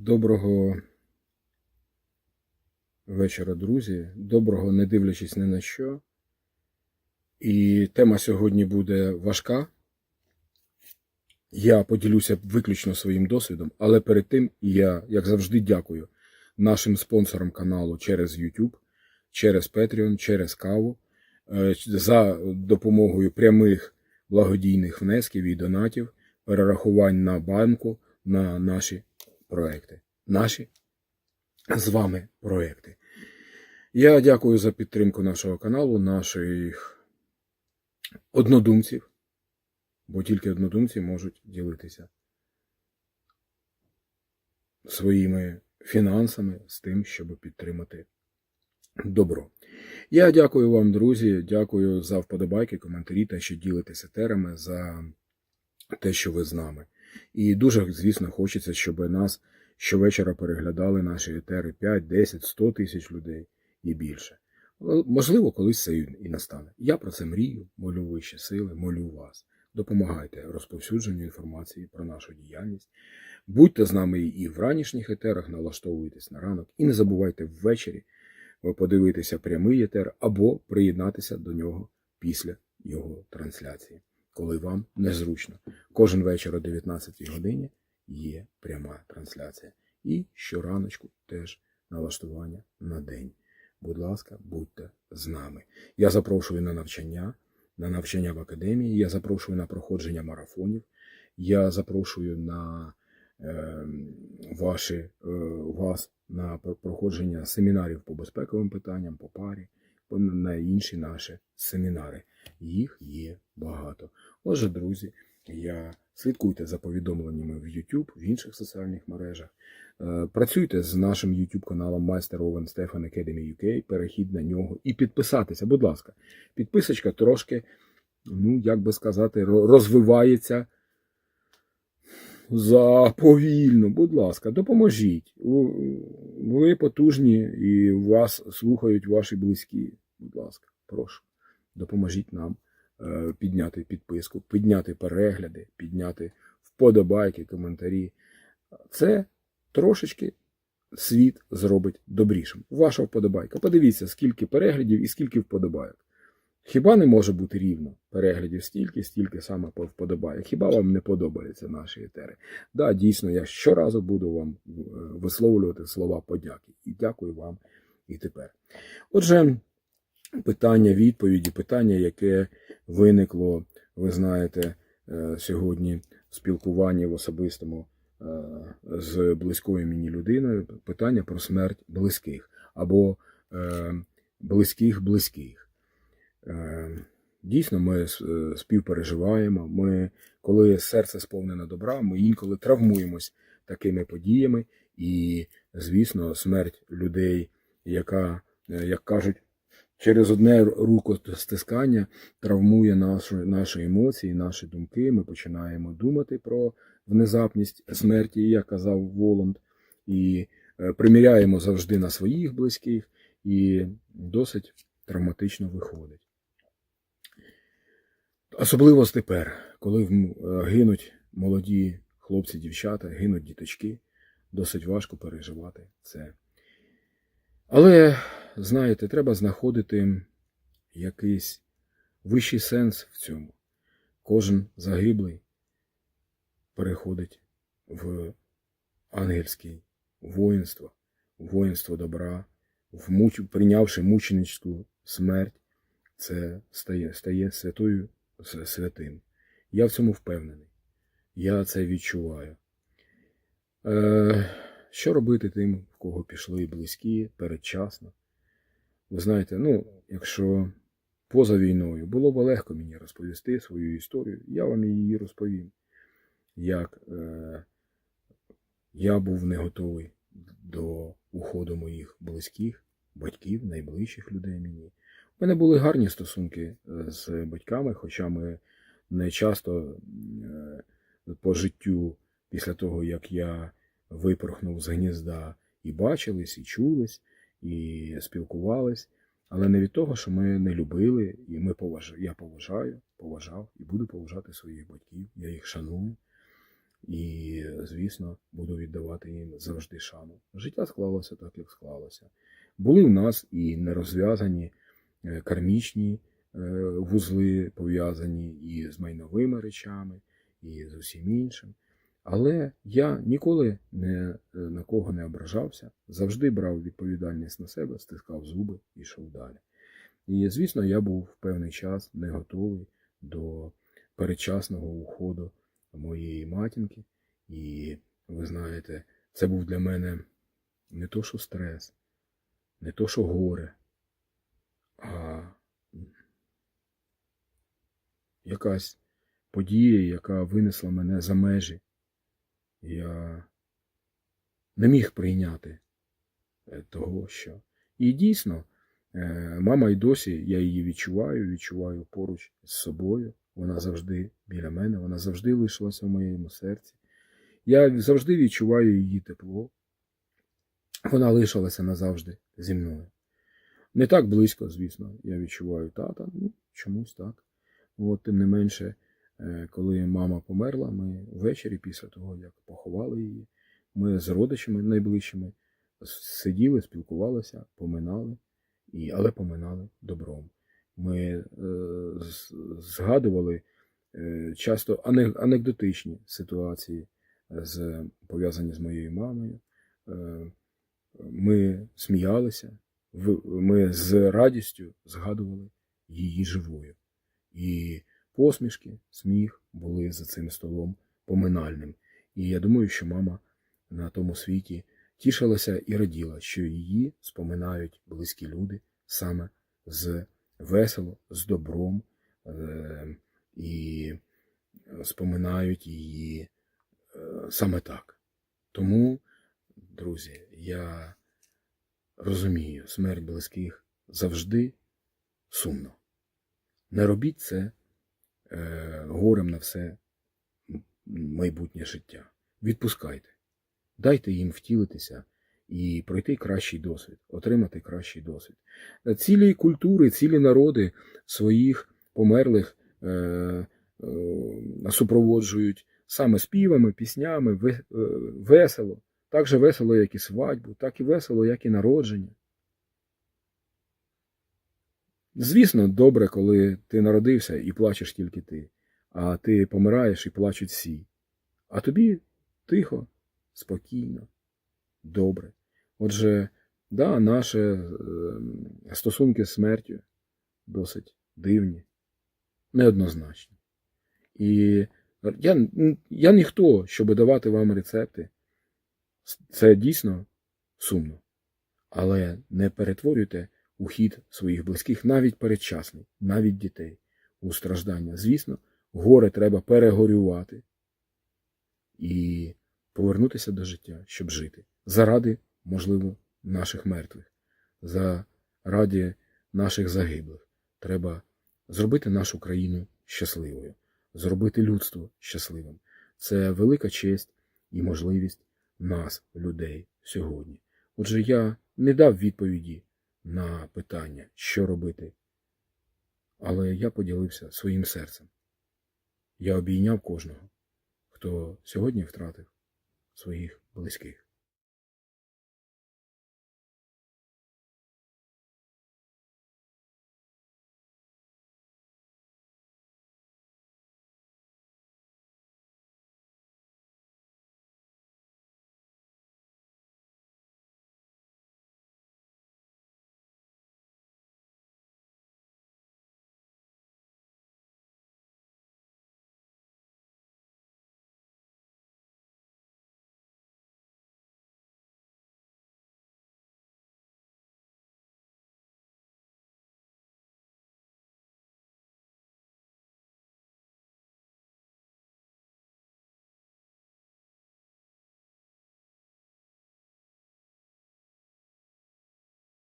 Доброго вечора, друзі. Доброго, не дивлячись ні на що. І тема сьогодні буде важка. Я поділюся виключно своїм досвідом, але перед тим я, як завжди, дякую нашим спонсорам каналу через YouTube, через Patreon, через Каву е, за допомогою прямих благодійних внесків і донатів, перерахувань на банку на наші проекти. Наші з вами проекти. Я дякую за підтримку нашого каналу, наших однодумців, бо тільки однодумці можуть ділитися своїми фінансами з тим, щоб підтримати добро. Я дякую вам, друзі, дякую за вподобайки, коментарі та що ділитеся терами за те, що ви з нами. І дуже, звісно, хочеться, щоб нас щовечора переглядали наші етери 5, 10, 100 тисяч людей і більше. Можливо, колись це і настане. Я про це мрію, молю вищі сили, молю вас. Допомагайте розповсюдженню інформації про нашу діяльність. Будьте з нами і в ранішніх етерах, налаштовуйтесь на ранок, і не забувайте ввечері подивитися прямий етер або приєднатися до нього після його трансляції коли вам незручно. Кожен вечір о 19 годині є пряма трансляція. І щораночку теж налаштування на день. Будь ласка, будьте з нами. Я запрошую на навчання, на навчання в академії, я запрошую на проходження марафонів, я запрошую на е, ваші, е, вас на проходження семінарів по безпековим питанням, по парі, на інші наші семінари. Їх є багато. Отже, друзі, я слідкуйте за повідомленнями в YouTube, в інших соціальних мережах. Е, Працюйте з нашим YouTube каналом Майстер Овен Стефан Academy UK, перехід на нього і підписатися. Будь ласка, підписочка трошки, ну, як би сказати, розвивається заповільно. Будь ласка, допоможіть. Ви потужні і вас слухають ваші близькі. Будь ласка, прошу, допоможіть нам. Е, підняти підписку, підняти перегляди, підняти вподобайки, коментарі. Це трошечки світ зробить добрішим. Ваша вподобайка. Подивіться, скільки переглядів і скільки вподобайок. Хіба не може бути рівно переглядів стільки, стільки саме по вподобайок? Хіба вам не подобаються наші етери? Да, дійсно, я щоразу буду вам е, висловлювати слова подяки. І дякую вам і тепер. Отже, питання, відповіді, питання, яке виникло, ви знаєте, е, сьогодні в спілкуванні в особистому е, з близькою мені людиною питання про смерть близьких або е, близьких близьких. Дійсно, ми співпереживаємо. Ми, коли серце сповнене добра, ми інколи травмуємось такими подіями, і, звісно, смерть людей, яка, як кажуть, через одне рукостискання травмує наші, наші емоції, наші думки. Ми починаємо думати про внезапність смерті, як казав Воланд, і е, приміряємо завжди на своїх близьких, і досить травматично виходить. Особливо тепер, коли е, гинуть молоді хлопці, дівчата, гинуть діточки, досить важко переживати це. Але знаєте, треба знаходити якийсь вищий сенс в цьому. Кожен загиблий переходить в ангельське воїнство, воїнство добра, в муч... прийнявши мученицьку смерть, це стає стає святою святим. Я в цьому впевнений. Я це відчуваю. Е, Що робити тим, в кого пішли близькі передчасно? Ви знаєте, ну, якщо поза війною було б легко мені розповісти свою історію, я вам її розповім. Як е, я був не готовий до уходу моїх близьких, батьків, найближчих людей мені. У мене були гарні стосунки е, з батьками, хоча ми не часто е, по життю, після того, як я випорхнув з гнізда, і бачились, і чулись і спілкувались, але не від того, що ми не любили, і ми поваж... я поважаю, поважав і буду поважати своїх батьків, я їх шаную. І, звісно, буду віддавати їм завжди шану. Життя склалося так, як склалося. Були в нас і нерозв'язані е, кармічні е, вузли, пов'язані і з майновими речами, і з усім іншим. Але я ніколи не, е, на кого не ображався, завжди брав відповідальність на себе, стискав зуби і йшов далі. І, звісно, я був в певний час не готовий до передчасного уходу моєї матінки. І ви знаєте, це був для мене не то, що стрес, не то, що горе, а якась подія, яка винесла мене за межі. Я не міг прийняти е, того, що. І дійсно, е, мама й досі, я її відчуваю, відчуваю поруч з собою. Вона завжди біля мене, вона завжди лишилася в моєму серці. Я завжди відчуваю її тепло. Вона лишилася назавжди зі мною. Не так близько, звісно, я відчуваю тата, ну, чомусь так. От, тим не менше, коли мама померла, ми ввечері, після того, як поховали її, ми з родичами найближчими сиділи, спілкувалися, поминали, і, але поминали добром. Ми е, згадували е, часто анекдотичні ситуації, е, з, пов'язані з моєю мамою. Е, ми сміялися, ми з радістю згадували її живою. І посмішки, сміх були за цим столом поминальним. І я думаю, що мама на тому світі тішилася і раділа, що її споминають близькі люди саме з весело, з добром, е, і споминають її е, саме так. Тому, друзі, я розумію, смерть близьких завжди сумно. Не робіть це горем на все майбутнє життя. Відпускайте, дайте їм втілитися і пройти кращий досвід, отримати кращий досвід. Цілі культури, цілі народи своїх померлих е, е, супроводжують саме співами, піснями, е, весело. Так же весело, як і свадьбу, так і весело, як і народження. Звісно, добре, коли ти народився і плачеш тільки ти, а ти помираєш і плачуть всі. А тобі тихо, спокійно, добре. Отже, да, наші е, стосунки з смертю досить дивні, неоднозначні. І я, я ніхто, щоб давати вам рецепти. Це дійсно сумно. Але не перетворюйте ухід своїх близьких, навіть передчасний, навіть дітей, у страждання. Звісно, горе треба перегорювати і повернутися до життя, щоб жити. Заради, можливо, наших мертвих, заради наших загиблих. Треба зробити нашу країну щасливою, зробити людство щасливим. Це велика честь і можливість нас, людей, сьогодні. Отже, я не дав відповіді на питання, що робити, але я поділився своїм серцем. Я обійняв кожного, хто сьогодні втратив своїх близьких.